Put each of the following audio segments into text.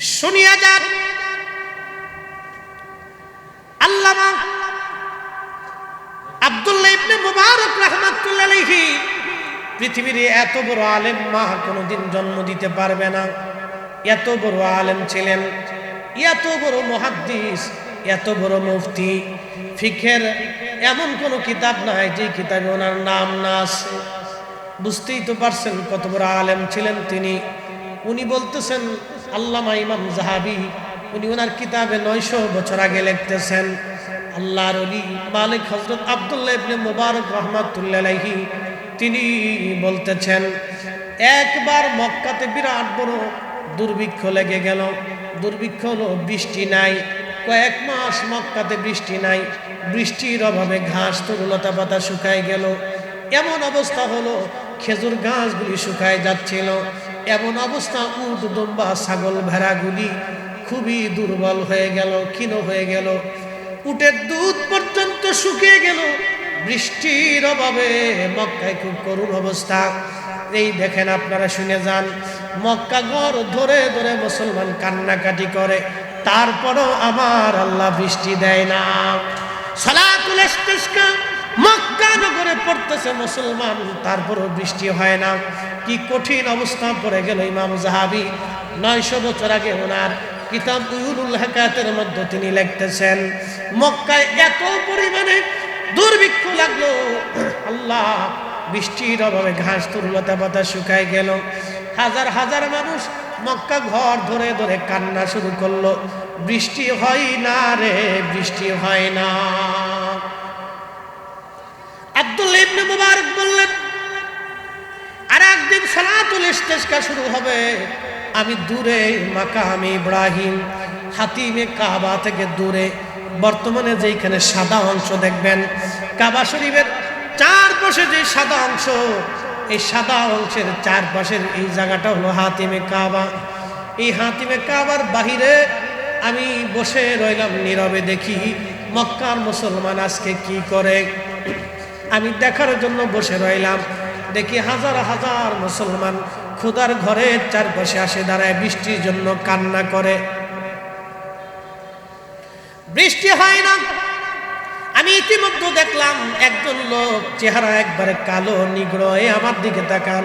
শুনিয়া যান। আল্লামা আব্দুল্লাহ ইবনে মুবারক রাহমাতুল্লাহ পৃথিবীর এত বড় আলেম মা কোনোদিন জন্ম দিতে পারবে না। এত বড় আলেম ছিলেন, এত বড় মুহাদ্দিস, এত বড় মুফতি। ফিখের এমন কোন কিতাব নাই যে কিতাবে ওনার নাম না আছে। বুঝতেই তো পারছেন কত বড় আলেম ছিলেন তিনি। উনি বলতেছেন আল্লামা ইমাম জাহাবি, উনি ওনার কিতাবে নয়শো বছর আগে লিখতেছেন, আল্লাহর অলি মালিক হজরত আবদুল্লাহ ইবনে মুবারক রহমাতুল্লাহ তিনি বলতেছেন, একবার মক্কাতে বিরাট বড় দুর্ভিক্ষ লেগে গেল। দুর্ভিক্ষ হলো বৃষ্টি নাই, কয়েক মাস মক্কাতে বৃষ্টি নাই, বৃষ্টির অভাবে ঘাস তরুলতা পাতা শুকায় গেল। এমন অবস্থা হলো খেজুর গাছগুলি শুকায় যাচ্ছিল। এমন অবস্থা, উট, দুম্বা, ছাগল, ভেড়াগুলি খুবই দুর্বল হয়ে গেল, ক্ষীণ হয়ে গেল। উটের দুধ পর্যন্ত শুকিয়ে গেল। বৃষ্টির অভাবে মক্কায় খুব করুণ অবস্থা। এই দেখেন আপনারা শুনে যান, মক্কা ঘর ধরে ধরে মুসলমান কান্নাকাটি করে। তারপরও আমার আল্লাহ বৃষ্টি দেয় না। সালাতুল ইস্তিসকা মক্কা নগরে পড়তেছে মুসলমান, তারপরও বৃষ্টি হয় না। কি কঠিন অবস্থা পড়ে গেল ইমাম জাহাবি। নয়শো বছর আগে ওনার কিতাব উহুরুল হাকাতের মধ্যে তিনি লিখতেছেন, মক্কায় এত পরিমাণে দুর্ভিক্ষ লাগল। আল্লাহ, বৃষ্টির অভাবে ঘাস তরুলতা পাতা শুকায় গেল। হাজার হাজার মানুষ মক্কা ঘর ধরে ধরে কান্না শুরু করল। বৃষ্টি হয় না রে, বৃষ্টি হয় না। আব্দুল্লাহ ইবনে মুবারক বললেন আর একদিন সালাতুল ইস্তেসকা শুরু হবে। আমি দূরে মাকাম ইব্রাহিম, হাতিমে কাবা থেকে দূরে। বর্তমানে যেখানে সাদা অংশ দেখবেন, কাবা শরীফের চারপাশে যে সাদা অংশ, এই সাদা অংশের চারপাশের এই জায়গাটা হলো হাতিমে কাবা। এই হাতিমে কাবার বাহিরে আমি বসে রইলাম নীরবে দেখি মক্কার মুসলমান আজকে কি করে। আমি দেখার জন্য বসে রইলাম। দেখি হাজার হাজার মুসলমান খুদার ঘরের চারপাশে আসে দাঁড়ায় বৃষ্টির জন্য কান্না করে। বৃষ্টি হয় না। আমি ইতিমধ্যে দেখলাম একজন লোক চেহারা একবারে কালো নিগ্র এ আমার দিকে তাকান।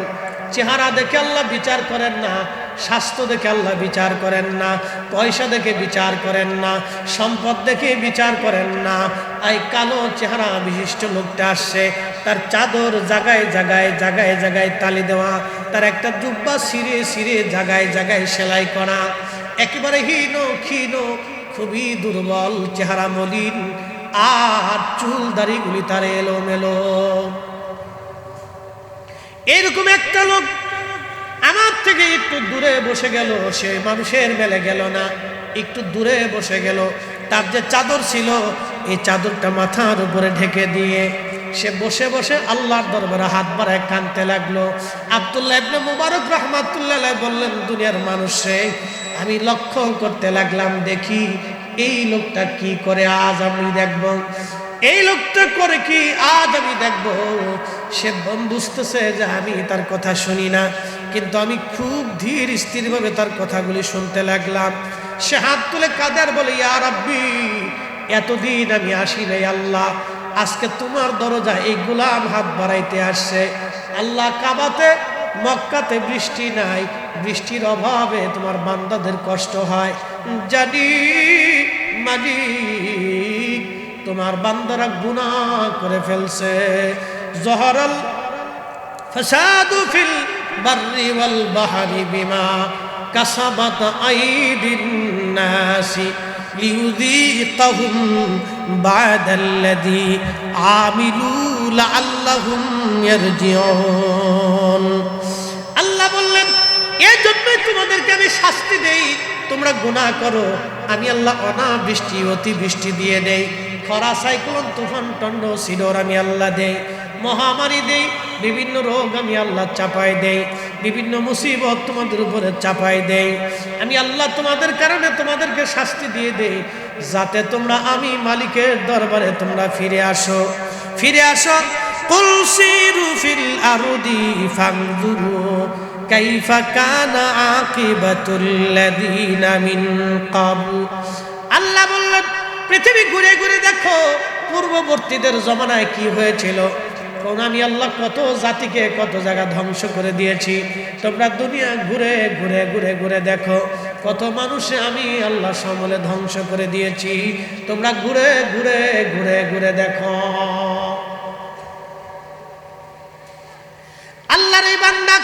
চেহারা দেখে আল্লাহ বিচার করেন না। স্বাস্থ্য দেখে আল্লাহ বিচার করেন না, পয়সা দেখে বিচার করেন না, সম্পদ দেখে বিচার করেন না। এই কালো চেহারা বিশিষ্ট লোকটা আসছে, তার চাদর জাগায় জাগায় জাগায় জাগায় তালি দেওয়া, তার একটা জুব্বা সিরে সিরে জাগায় জাগায় সেলাই করা। একেবারে হীন ক্ষীণ, খুবই দুর্বল চেহারা মলিন, আর চুল দাড়িগুলি তার এলো মেলো এরকম একটা লোক আমার থেকে একটু দূরে বসে গেল, সে মানুষের মেলে গেল না। একটু দূরে বসে গেল। তার যে চাদর ছিল, এই চাদরটা মাথার উপরে ঢেকে দিয়ে সে বসে বসে আল্লাহর দরবারে হাত বাড়ায়, কানতে লাগল। আবদুল্লাহ ইবনে মুবারক রহমাতুল্লাহ বললেন, দুনিয়ার মানুষে আমি লক্ষ্য করতে লাগলাম, দেখি এই লোকটা কি করে আজ আমি দেখব। এই লোকটা করে কি আজ আমি দেখব। সে বুঝতেছে যে আমি তার কথা শুনি না। কিন্তু আমি খুব ধীর স্থিরভাবে তার কথাগুলি শুনতে লাগলাম। সে হাত তুলে কাদের বলে, ইয়া রাব্বি, এতদিন আমি আসি নাই আল্লাহ। আজকে তোমার দরজা এই গুলাম হাত বাড়াইতে আসছে। আল্লাহ কাবাতে, মক্কাতে বৃষ্টি নাই। বৃষ্টির অভাবে তোমার বান্দাদের কষ্ট হয়। জানি মালিক, তোমার বান্দারা গুণা করে ফেলছে। জহরাল ফাসাদু ফিল বাররি ওয়াল বাহরি বিমা কাসাবাত আইদিন নাসি লিউযীকাহুম বাদাল্লাযী আমিলু লাআল্লাহুম ইয়ারজিউন আল্লাহ বললেন এই জন্যই তোমাদেরকে আমি শাস্তি দেই। তোমরা গুনাহ করো। আমি আল্লাহ অনাবৃষ্টি, অতিবৃষ্টি দিয়ে দেই। খরা, সাইক্লোন, তুফান, টন্ড, সিডর আমি আল্লাহ দেই। মহামারী দেই, বিভিন্ন রোগ আমি আল্লাহ চাপাই দেই, বিভিন্ন মুসিবত তোমাদের উপরে চাপাই দেই। আমি আল্লাহ তোমাদের কারণে তোমাদেরকে শাস্তি দিয়ে দেই, যাতে তোমরা আমি মালিকের দরবারে তোমরা ফিরে আসো। ফিরে আসো আল্লাহ বললেন, পৃথিবী ঘুরে ঘুরে দেখো, পূর্ববর্তীদের জমানায় কি হয়েছিল? কারণ আমি আল্লাহ, কত জাতিকে কত জায়গা ধ্বংস করে দিয়েছি। তোমরা দুনিয়া ঘুরে ঘুরে ঘুরে ঘুরে দেখো, কত মানুষে আমি আল্লাহ সমলে ধ্বংস করে দিয়েছি। তোমরা ঘুরে ঘুরে ঘুরে ঘুরে দেখো। আল্লাহর এই বান্দা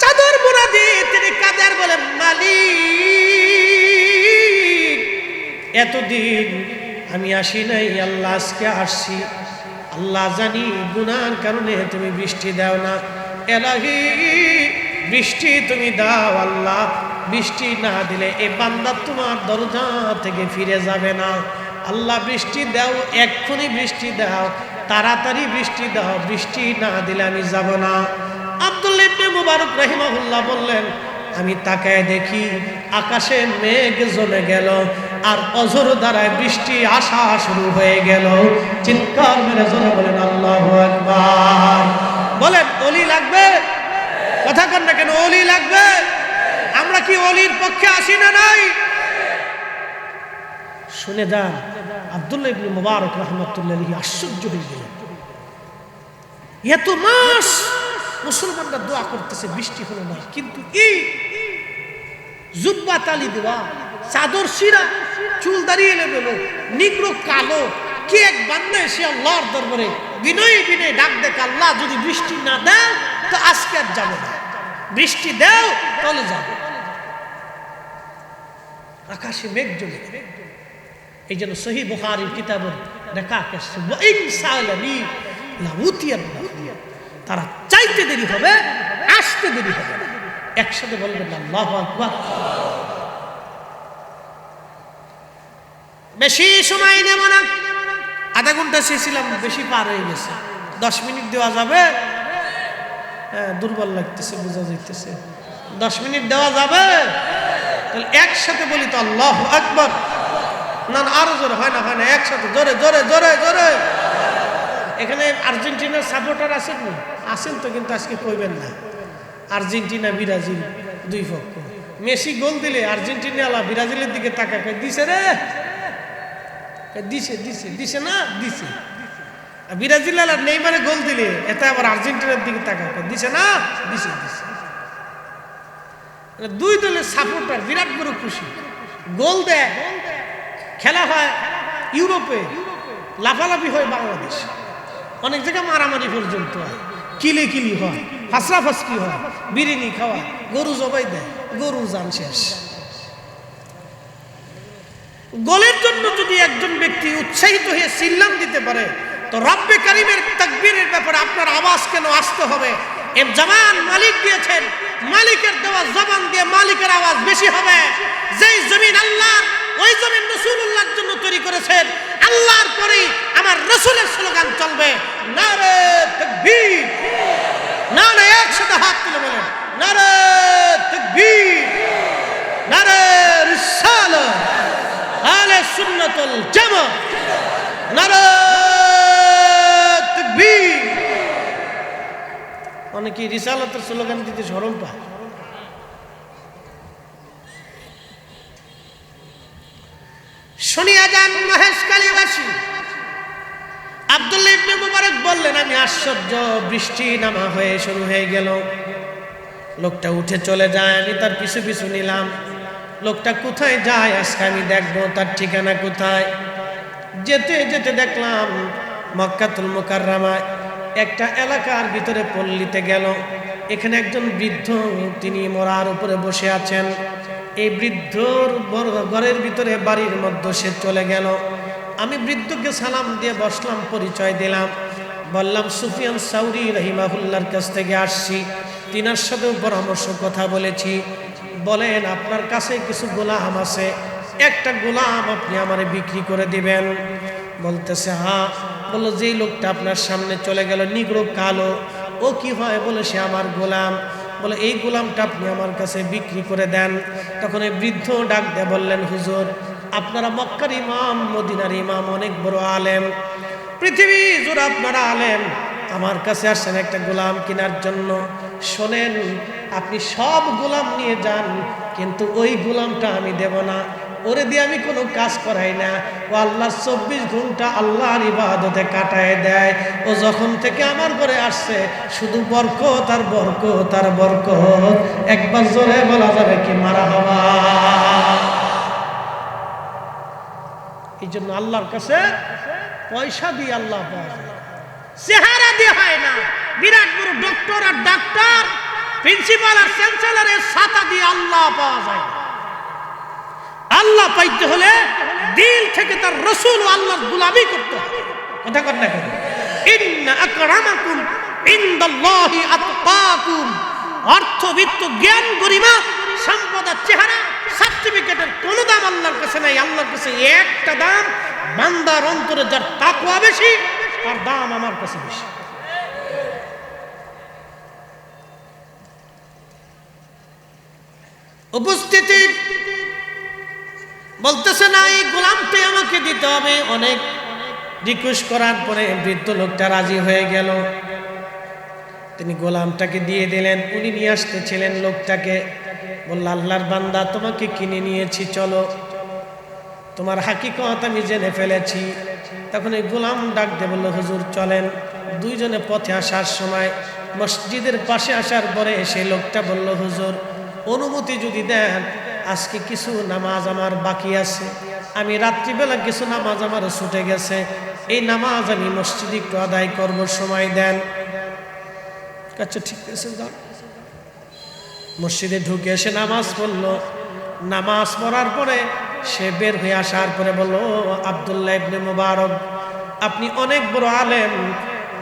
চাদর মোড়া দিয়ে তিনি কাদের বলে, মালিক, এতদিন আমি আসি নাই, আল্লাহ আজকে আসছি। আল্লাহ জানি গুনার কারণে তুমি বৃষ্টি দাও না। এলাহি, বৃষ্টি তুমি দাও আল্লাহ। বৃষ্টি না দিলে এ বান্দা তোমার দরজা থেকে ফিরে যাবে না। আল্লাহ বৃষ্টি দাও, এক্ষুনি বৃষ্টি দাও, তাড়াতাড়ি বৃষ্টি দাও, বৃষ্টি না দিলে আমি যাব না। আব্দুল মুবারক রহিমাহুল্লাহ বললেন, আমি তাকায় দেখি আকাশে মেঘ জমে গেল। আর অজর দ্বারায় বৃষ্টি আসা শুরু হয়ে গেল। চিৎকার মেরে জোরে বলেন, আল্লাহ আকবার। বলেন, অলি লাগবে? কথা কন না কেন, অলি লাগবে? আমরা কি অলির পক্ষে আসি না নাই? শুনে যান, আব্দুল্লাহ ইবনে মুবারক রহমতুল্লাহ আশ্চর্য হয়ে গেলেন। এত মাস মুসলমানরা দোয়া করতেছে, বৃষ্টি হলো না কিন্তু এই জুব্বা তালি দেওয়া, চাদর শিরা চুল দাঁড়িয়ে এলো নিগ্রো কালো, কে এক বান্দা এসে আল্লাহর দরবারে বিনয়ী বিনয় ডাক দেখ, আল্লাহ যদি বৃষ্টি না দাও তো আজকে আর যাব না। বৃষ্টি দাও, তাহলে যাব। আকাশে মেঘ এই জন্য সহি তারা চাইতে দেরি হবে, আসতে দেরি হবে। একসাথে বলবেন, আল্লাহু আকবার। বেশি সময় নেব না। আধা ঘণ্টা চেয়েছিলাম, বেশি পার হয়ে গেছে। দশ মিনিট দেওয়া যাবে। হ্যাঁ দুর্বল লাগতেছে, বোঝা যাইতেছে। দশ মিনিট দেওয়া যাবে। একসাথে বলি তো আল্লাহ আকবার। না না, আরও জোরে, হয় না হয় না, একসাথে, জোরে জোরে জোরে জোরে। এখানে আর্জেন্টিনার সাপোর্টার আছেন না? আছেন তো, কিন্তু আজকে কইবেন না। আর্জেন্টিনা, ব্রাজিল, দুই পক্ষ। মেসি গোল দিলে আর্জেন্টিনা আলা ব্রাজিলের দিকে তাকা দিছে রে! দিছে দিছে দিছে না, দিছে। আর ব্রাজিল আলা নেইমারে গোল দিলে, এতে আবার আর্জেন্টিনার দিকে তাকা দিছে না, দিছে দিছে। দুই দলের সাপোর্টার বিরাট বড় খুশি। গোল দেয়, খেলা হয় ইউরোপে, লাফালাফি হয় বাংলাদেশ। অনেক জায়গায় মারামারি পর্যন্ত হয়। কিলি কিলি হয় ফাসরা ফাসকি হয় বিরিয়ানি খাওয়া গরু জবাই দেয়, গরু জান শেষ। গোলের জন্য যদি একজন ব্যক্তি উৎসাহিত হয়ে সিল্লাম দিতে পারে, তো রব্বে কারিমের তাকবীরের ব্যাপারে আপনার আওয়াজ কেন আসতে হবে? এর জবান মালিক দিয়েছেন, মালিকের দেওয়া জবান দিয়ে মালিকের আওয়াজ বেশি হবে। যেই জমিন আল্লাহ ওই জমিন রসুল্লাহর জন্য তৈরি করেছেন, আল্লাহর পরেই আমার রসুলের স্লোগান চলবে, নারে তাকবীর। না না একসাথে হাত তুলে বলেন, নারে তাকবীর। নারে রিসালাত। আলে সুন্নাতুল জামা। নারে তাকবীর। অনেকে রিসালাতের স্লোগান দিতে শরম পায়। শুনিয়া যান মহেশ কালীবাসী। আব্দুল্লাহ ইবনে মুবারক বললেন, আমি আশ্চর্য, বৃষ্টি নামা হয়ে শুরু হয়ে গেল। লোকটা উঠে চলে যায়, আমি তার পিছু পিছু নিলাম। লোকটা কোথায় যায়? আজকে আমি দেখব তার ঠিকানা কোথায়? যেতে যেতে দেখলাম মক্কাতুল মুকাররামায় একটা এলাকার ভিতরে পল্লীতে গেল। এখানে একজন বৃদ্ধ, তিনি মরার উপরে বসে আছেন। এই বৃদ্ধর ঘরের ভিতরে বাড়ির মধ্যে সে চলে গেল। আমি বৃদ্ধকে সালাম দিয়ে বসলাম, পরিচয় দিলাম। বললাম, সুফিয়ান সাউরি রহিমাহুল্লার কাছ থেকে আসছি। তিনার সাথেও পরামর্শ, কথা বলেছি। বলেন, আপনার কাছে কিছু গোলাম আছে। একটা গোলাম আপনি আমারে বিক্রি করে দিবেন। বলতেছে হ্যাঁ বলল, যেই লোকটা আপনার সামনে চলে গেল নিগ্রো কালো, ও কি হয়? বলে সে আমার গোলাম। বলে এই গোলামটা আপনি আমার কাছে বিক্রি করে দেন। তখন এই বৃদ্ধ ডাক দিয়ে বললেন, হুজুর, আপনারা মক্কার ইমাম, মদিনার ইমাম, অনেক বড় আলেম। পৃথিবী জোর আপনারা আলেম। আমার কাছে আসছেন একটা গোলাম কেনার জন্য। শোনেন, আপনি সব গোলাম নিয়ে যান, কিন্তু ওই গোলামটা আমি দেব না। ওরে দিয়ে আমি কোনো কাজ করাই না। ও আল্লাহ চব্বিশ ঘণ্টা আল্লাহর ইবাদতে কাটায় দেয়। ও যখন থেকে আমার ঘরে আসছে, শুধু বরকত তার বরকত তার বরকত। একবার জোরে বলা যাবে কি মারা হওয়া এই জন্য আল্লাহর কাছে পয়সা দিয়ে আল্লাহ পাওয়া যায়। চেহারা দিয়ে হয় না। বিরাট বড় ডক্টর আর ডাক্তার প্রিন্সিপাল আর চ্যান্সেলরের ছাতা দিয়ে আল্লাহ পাওয়া যায়। আল্লাহ পাইতে হলে দিল থেকে তার রসুল ও আল্লাহর গুলামি করতে হবে। কথা কর না জ্ঞান চেহারা সার্টিফিকেটের নাই। একটা দাম, বান্দার অন্তরে যার তাকওয়া বেশি তার দাম আমার কাছে বেশি। উপস্থিতি বলতেছে না, এই গোলামটি আমাকে দিতে হবে। অনেক রিকোয়েস্ট করার পরে বৃদ্ধ লোকটা রাজি হয়ে গেল। তিনি গোলামটাকে দিয়ে দিলেন। উনি নিয়ে আসতেছিলেন লোকটাকে। বলল, আল্লাহর বান্দা, তোমাকে কিনে নিয়েছি, চলো। তোমার হাকিকত আমি জেনে ফেলেছি। তখন এই গোলাম ডাক বলল, হুজুর, চলেন। দুইজনে পথে আসার সময় মসজিদের পাশে আসার পরে সেই লোকটা বলল, হুজুর, অনুমতি যদি দেন, আজকে কিছু নামাজ আমার বাকি আছে। আমি রাত্রিবেলা কিছু নামাজ আমার ছুটে গেছে। এই নামাজ আমি মসজিদে একটু আদায় করবার সময় দেন। আচ্ছা ঠিক আছে মসজিদে ঢুকে এসে নামাজ পড়ল। নামাজ পড়ার পরে সে বের হয়ে আসার পরে বলল আবদুল্লাহ ইবনে মুবারক, আপনি অনেক বড় আলেম,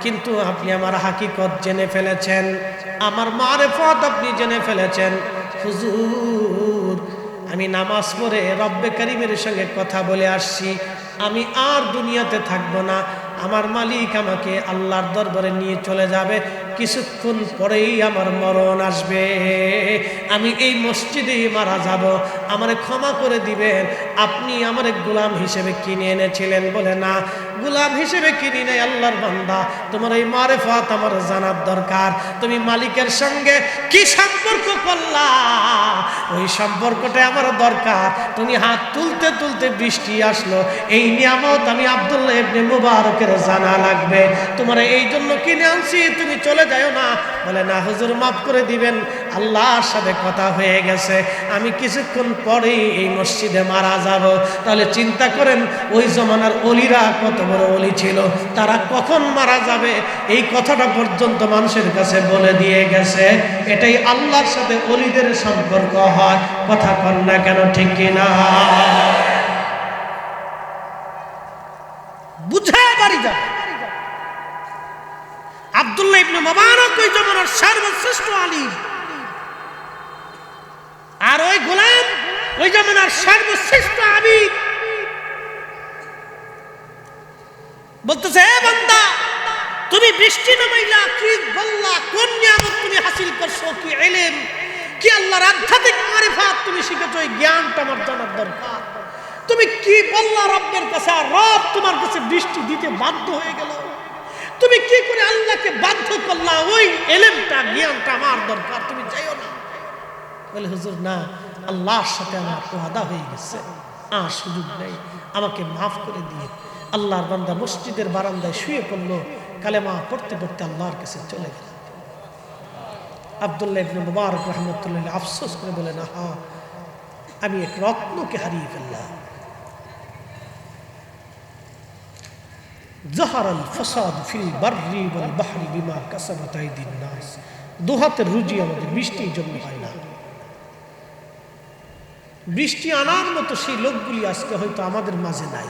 কিন্তু আপনি আমার হাকিকত জেনে ফেলেছেন, আমার মারেফত আপনি জেনে ফেলেছেন। হুজুর, আমি নামাজ পড়ে রব্বে করিমের সঙ্গে কথা বলে আসছি, আমি আর দুনিয়াতে থাকব না, আমার মালিক আমাকে আল্লাহর দরবারে নিয়ে চলে যাবে, কিছুক্ষণ পরেই আমার মরণ আসবে, আমি এই মসজিদেই মারা যাব আমারে ক্ষমা করে দিবেন। আপনি আমার গোলাম হিসেবে কিনে এনেছিলেন বলে না। গোলাম হিসেবে কিনি নাই আল্লাহর বান্দা। তোমার এই মারেফাত আমার জানার দরকার। তুমি মালিকের সঙ্গে কি সম্পর্ক করলা? ওই সম্পর্কটা আমার দরকার। তুমি হাত তুলতে তুলতে বৃষ্টি আসলো। এই নিয়ামত আমি আব্দুল্লাহ ইবনে মুবারকের জানা লাগবে। তোমার এই জন্য কিনে আনছি, তুমি চলে যাও না। বলে, না, হুজুর, মাফ করে দিবেন। আল্লাহর সাথে কথা হয়ে গেছে। আমি কিছুক্ষণ পরেই এই মসজিদে মারা যাব। তাহলে চিন্তা করেন, ওই জমানার অলিরা কত বড় অলি ছিল, তারা কখন মারা যাবে? এই কথাটা পর্যন্ত মানুষের কাছে বলে দিয়ে গেছে। এটাই আল্লাহর সাথে অলিদের সম্পর্ক হয়। কথা কন না কেন, ঠিক কিনা বুঝে বাড়ি যাবে আব্দুল্লাহ ইবনে মুবারক ওই জমানার সর্বশ্রেষ্ঠ আলিম। আর ওই গোলাম, ওই জমানার সর্বশ্রেষ্ঠ আবিদ। বলতেছে হে বান্দা, তুমি বৃষ্টি নামাইলা, কি বললা, কোন নিয়ামত তুমি হাসিল করছ, কি এলেম কি আল্লাহর আধ্যাত্মিক মারিফাত তুমি শিখেছো, এই জ্ঞানটা আমার জানার দরকার। তুমি কি বললা রব্বের কাছে, আর রব তোমার কাছে বৃষ্টি দিতে বাধ্য হয়ে গেল? তুমি কি করে আল্লাহকে বাধ্য করলা, ওই এলেমটা জ্ঞানটা আমার দরকার। বলে, হুজুর, না, আল্লাহর সাথে আমার ওয়াদা হয়ে গেছে। আর সুযোগ নেই। আমাকে মাফ করে দিয়ে আল্লাহর বান্দা মসজিদের বারান্দায় শুয়ে পড়ল, কালেমা পড়তে পড়তে আল্লাহর কাছে চলে গেল। আবদুল্লাহ ইবনে মুবারক রহমতুল্লাহ আফসোস করে বলেন, আহা, আমি এক রত্নকে হারিয়ে ফেললাম। জহার আল ফসাদ ফিল বার্রি বল বাহারি বিমা কাসাবাত আইদিন নাস। দুহাতের রুজি আমাদের মিষ্টির জন্য হয়। বৃষ্টি আনার মতো সেই লোকগুলি আজকে হয়তো আমাদের মাঝে নাই।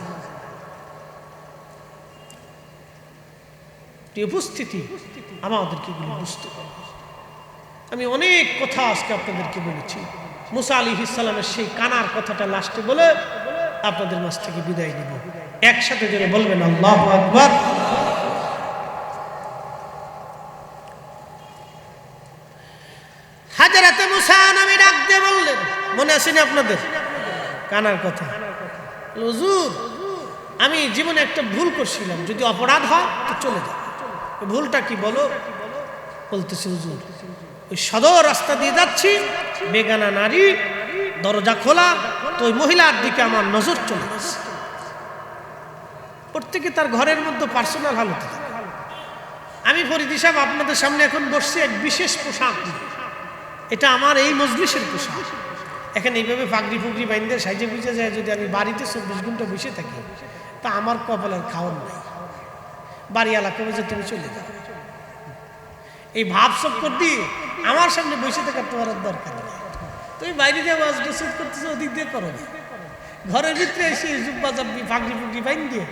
উপস্থিতি আমাদেরকে বুঝতে হবে। আমি অনেক কথা আজকে আপনাদেরকে বলেছি। মুসা আলী ইসলামের সেই কানার কথাটা লাস্টে বলে আপনাদের মাছ থেকে বিদায় নেব। একসাথে জেনে বলবেন, আল্লাহ আকবর হাজারাতে মুসা নামে ডাক দিয়ে বললেন মনে আসেনি আপনাদের? কানার কথা। হুজুর, আমি জীবনে একটা ভুল করছিলাম। যদি অপরাধ হয়, তো চলে যাও। ভুলটা কি বলো? বলতেছে, হুজুর, ওই সদর রাস্তা দিয়ে যাচ্ছি, বেগানা নারী, দরজা খোলা, তো ওই মহিলার দিকে আমার নজর চলে গেছে। প্রত্যেকে তার ঘরের মধ্যে পার্সোনাল হালতে আমি ফরিদি সাহেব আপনাদের সামনে এখন বসছি এক বিশেষ পোশাক এটা আমার এই মজলিসের পোশাক। এখানে এইভাবে পাগড়ি ফুগড়ি বাইন্দে সাইজে বুঝে যায় যদি আমি বাড়িতে চব্বিশ ঘণ্টা বসে থাকি, তা আমার কপালের খাওয়ার নাই। বাড়ি এলাকা যে তুমি চলে যাও? এই ভাব চক্কর দিয়ে আমার সামনে বসে থাকার তোমার দরকার নেই। তুমি বাইরে যাব আজ ড্রেসিং করতেছো, ওদিক দিয়ে করো না। ঘরের ভিতরে এসে জুব্বা জাব্বি ফাগড়ি ফুগড়ি বাইন দিয়ে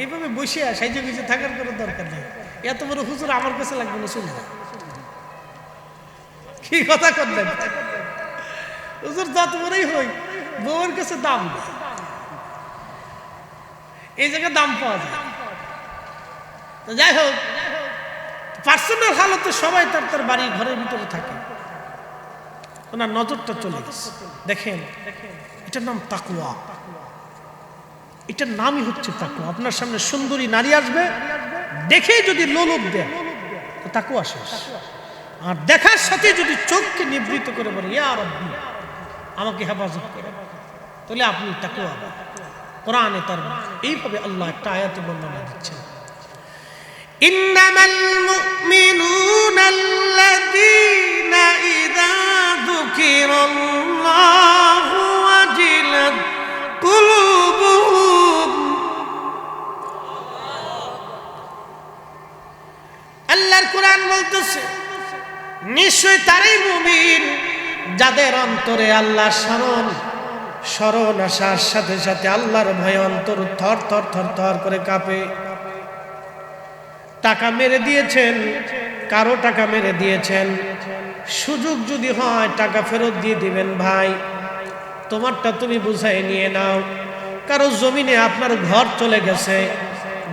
এইভাবে বসে সাইজে গুজে থাকার কোনো দরকার নেই। এত বড় হুজুর আমার কাছে লাগবে না, চলে যাও। কি কথা করলেন হুজুর যত বড়ই হই। কাছে দাম এই জায়গায় দাম পাওয়া যায়। তো যাই হোক পার্সোনাল হালতে সবাই তার তার বাড়ি ঘরের ভিতরে থাকে। ওনার নজরটা চলে গেছে। দেখেন, এটার নাম তাকুয়া এটার নামই হচ্ছে তাকুয়া আপনার সামনে সুন্দরী নারী আসবে, দেখেই যদি লোলুপ দেয়, তো তাকুয়া শেষ। আর দেখার সাথে যদি চোখকে নিবৃত করে বলে, ইয়া আমাকে হেফাজত করে তাহলে আপনি তাকুয়া কোরআনে তার এইভাবে আল্লাহ একটা আয়াতে বর্ণনা দিচ্ছেন إنما المؤمنون الذين إذا ذكر الله وجلت قلوبهم আল্লাহর কোরআন বলতেছে নিশ্চয় তারাই মুমিন যাদের অন্তরে আল্লাহ স্মরণ স্মরণ আসার সাথে সাথে আল্লাহর ভয় অন্তর থর থর থর থর করে কাঁপে। টাকা মেরে দিয়েছেন, কারও টাকা মেরে দিয়েছেন। সুযোগ যদি হয়, টাকা ফেরত দিয়ে দিবেন ভাই। তোমারটা তুমি বুঝাই নিয়ে নাও। কারও জমিনে আপনার ঘর চলে গেছে।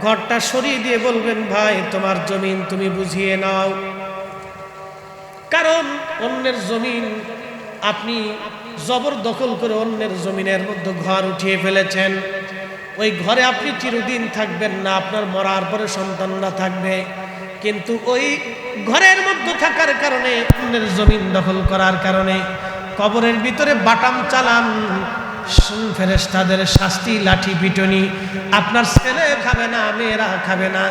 ঘরটা সরিয়ে দিয়ে বলবেন, ভাই, তোমার জমিন তুমি বুঝিয়ে নাও। কারণ অন্যের জমিন আপনি জবরদখল করে অন্যের জমিনের মধ্যে ঘর উঠিয়ে ফেলেছেন। ওই ঘরে আপনি চিরদিন থাকবেন না, আপনার মরার পরে সন্তানরা থাকবে। কিন্তু ওই ঘরের মধ্যে থাকার কারণে, অন্যের জমিন দখল করার কারণে, কবরের ভিতরে বাটাম চালান ফেরেস্তাদের শাস্তি, লাঠি পিটনি, আপনার ছেলে খাবে না, মেয়েরা খাবে না,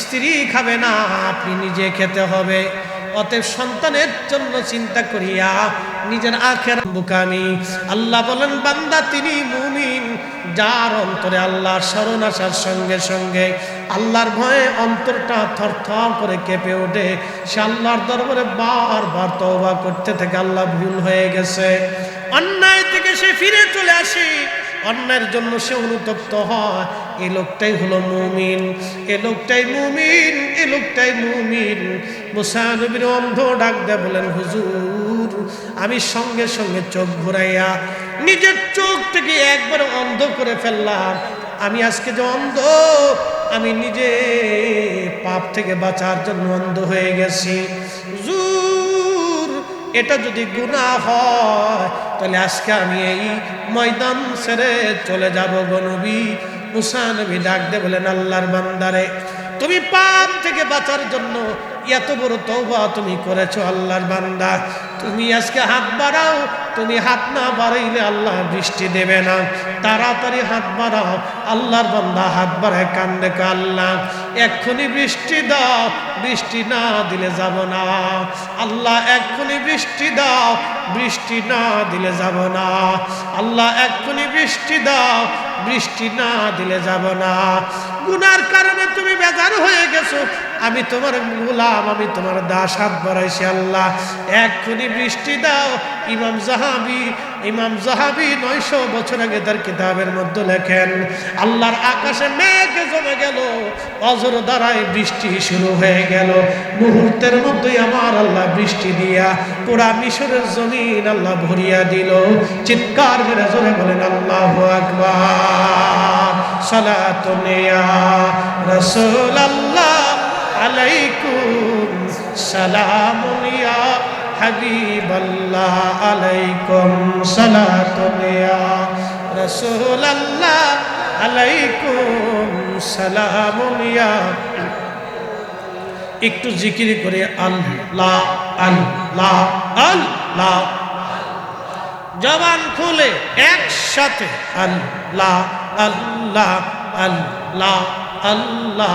স্ত্রী খাবে না, আপনি নিজে খেতে হবে। অতএব সন্তানের জন্য চিন্তা করিয়া নিজের আখের বুকামি। আল্লাহ বলেন, বান্দা তিনি মুমিন, যার অন্তরে আল্লাহর স্মরণ আসার সঙ্গে সঙ্গে আল্লাহর ভয়ে অন্তরটা থর থর করে কেঁপে ওঠে। সে আল্লাহর দরবারে বারবার তওবা করতে থেকে আল্লাহ ভুল হয়ে গেছে। অন্যায় থেকে সে ফিরে চলে আসে। অন্যের জন্য সে অনুতপ্ত হয়। এ লোকটাই হলো মুমিন, এ লোকটাই মুমিন, এ লোকটাই মুমিন। মুসানবীর অন্ধ ডাক দেয় বলেন, হুজুর আমি সঙ্গে সঙ্গে চোখ ঘুরাইয়া নিজের চোখ থেকে একবার অন্ধ করে ফেললাম। আমি আজকে যে অন্ধ, আমি নিজে পাপ থেকে বাঁচার জন্য অন্ধ হয়ে গেছি। হুজুর, এটা যদি গুণা হয়, তাহলে আজকে আমি এই ময়দান ছেড়ে চলে যাব গনবী মুসা নবী ডাক দে বলেন, আল্লাহর বান্দারে, তুমি পাপ থেকে বাঁচার জন্য এত বড় তৌবা তুমি করেছ আল্লাহর বান্দা। তুমি আজকে হাত বাড়াও, তুমি হাত না বাড়াইলে আল্লাহ বৃষ্টি দেবে না। তাড়াতাড়ি হাত বাড়াও, আল্লাহর বান্দা হাত বাড়ায় কান্দে কা আল্লাহ এক্ষুনি বৃষ্টি দাও, বৃষ্টি না দিলে যাব না। আল্লাহ এক্ষুনি বৃষ্টি দাও, বৃষ্টি না দিলে যাব না। আল্লাহ এক্ষুনি বৃষ্টি দাও, বৃষ্টি না দিলে যাব না। গুনার কারণে তুমি বেজার হয়ে গেছো আমি তোমার গোলাম, আমি তোমার দাস, হাত বাড়াইছি আল্লাহ। এক্ষুনি বৃষ্টি দাও। ইমাম জাহাবি ইমাম জাহাবি নয়শো বছর আগে তার কিতাবের মধ্যে লেখেন, আল্লাহর আকাশে মেঘ জমে গেল, অজর দ্বারাই বৃষ্টি শুরু হয়ে গেল। মুহূর্তের মধ্যেই আমার আল্লাহ বৃষ্টি দিয়া পুরা মিশরের জমিন আল্লাহ ভরিয়া দিল। চিৎকার মেরে জোরে বলেন, আল্লাহ আকবার সালাতুনিয়া রসুল আল্লাহ আলাইকুম সালামুনিয়া হাবিব আল্লাহ আলাইকুম সালাতুনিয়া রসুল আল্লাহ আলাইকুম সালামুনিয়া একটু জিকির করে আল্লাহ আল্লাহ আল্লাহ জবান খুলে একসাথে আল্লাহ আল্লাহ আল্লাহ আল্লাহ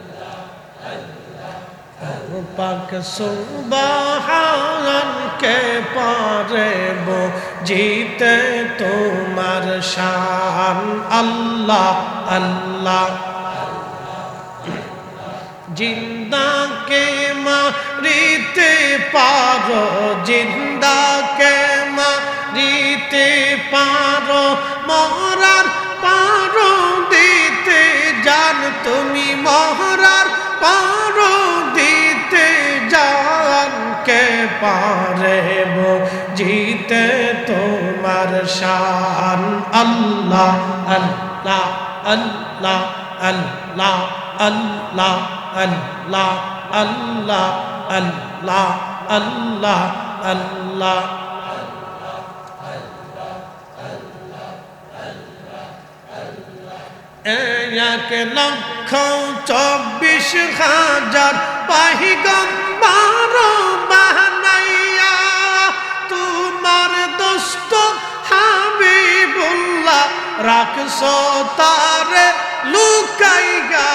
পাক সুবাহান কে পারে জিতে তোমার শান। আল্লাহ আল্লাহ। জিন্দা কে মারিতে পারো জিন্দা জিতে তোমার শান। আল্লাহ আল্লাহ আল্লাহ আল্লাহ আল্লাহ আল্লাহ আল্লাহ আল্লাহ আল্লাহ আল্লাহ। এক লক্ষ চব্বিশ হাজার পাহিগম বারো রাখছো তারে লুকাইয়া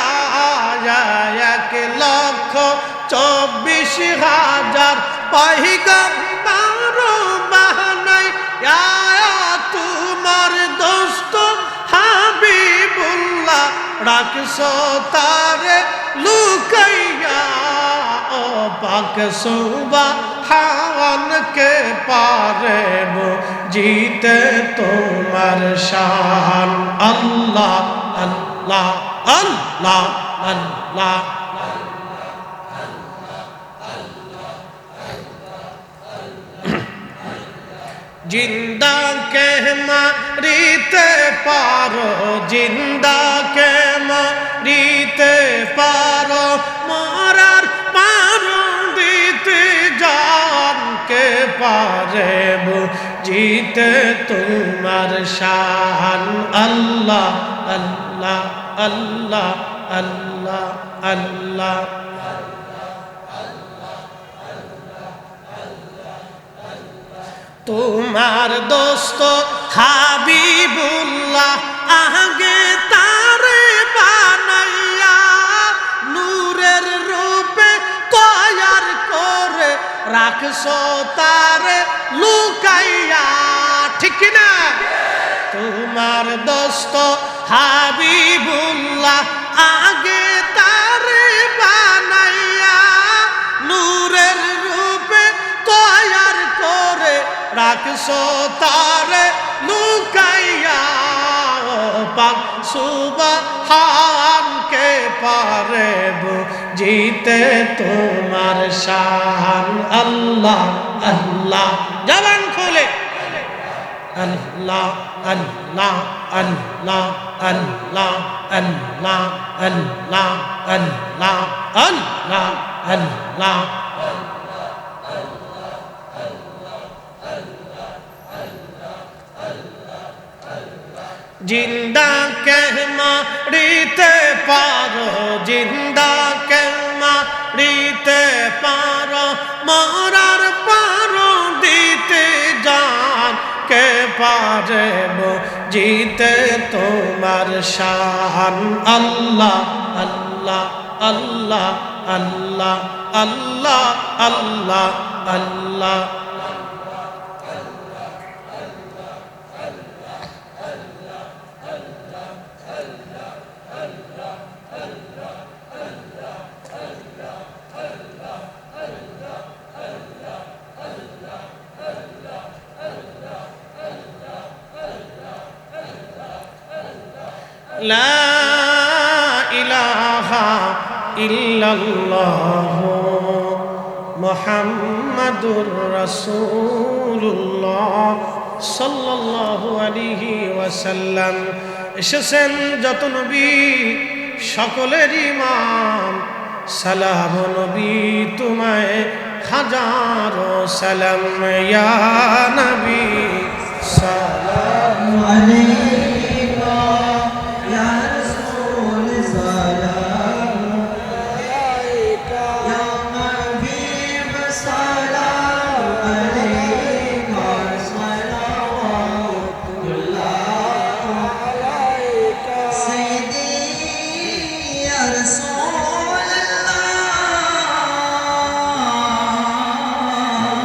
এক লক্ষ চব্বিশ হাজার। পাহিগম বারো বাহানাই তোমার দোস্ত হাবিবুল্লাহ। রাখছো তারে লুকাইয়া ও পাক সুবা হাওয়ান কে পারে জিতে তোমার শান আল্লাহ আল্লাহ আল্লাহ আল্লাহ জিন্দা কে মারিতে পারো জিন্দা পারে জিতে তোমার শান। আল্লাহ আল্লাহ আল্লাহ আল্লাহ আল্লাহ। তোমার দোস্ত হাবিবুল্লাহ আগে রাখছো তারে লুকাইয়া, ঠিক না তোমার দোস্ত হাবিবুল্লাহ আগে তারে বানাইয়া নূরের রূপে তৈয়ার করে রাখছো তারে লুকাইয়া পাক সুবহান কে পারে জিতে তোমার শান। আল্লাহ আল্লাহ। জবান খুলে। আল্লাহ আল্লাহ আল্লাহ আল্লাহ আল্লাহ আল্লাহ আল্লাহ আল্লাহ আল্লাহ। জিন্দা কেহমা রিতে পারো, জিন্দা কেহমা রিতে পারো, মরার পারো দিতে জান কে পারে জিতে তোমার শান? আল্লাহ আল্লাহ আল্লাহ আল্লাহ আল্লাহ আল্লাহ আল্লাহ। لا إله إلا الله محمد رسول الله صلى الله عليه وسلم এসেছেন যত নবী সকলের ইমাম সালাম নবী তোমায় হাজারো সালাম ইয়া নবী সালাম عليك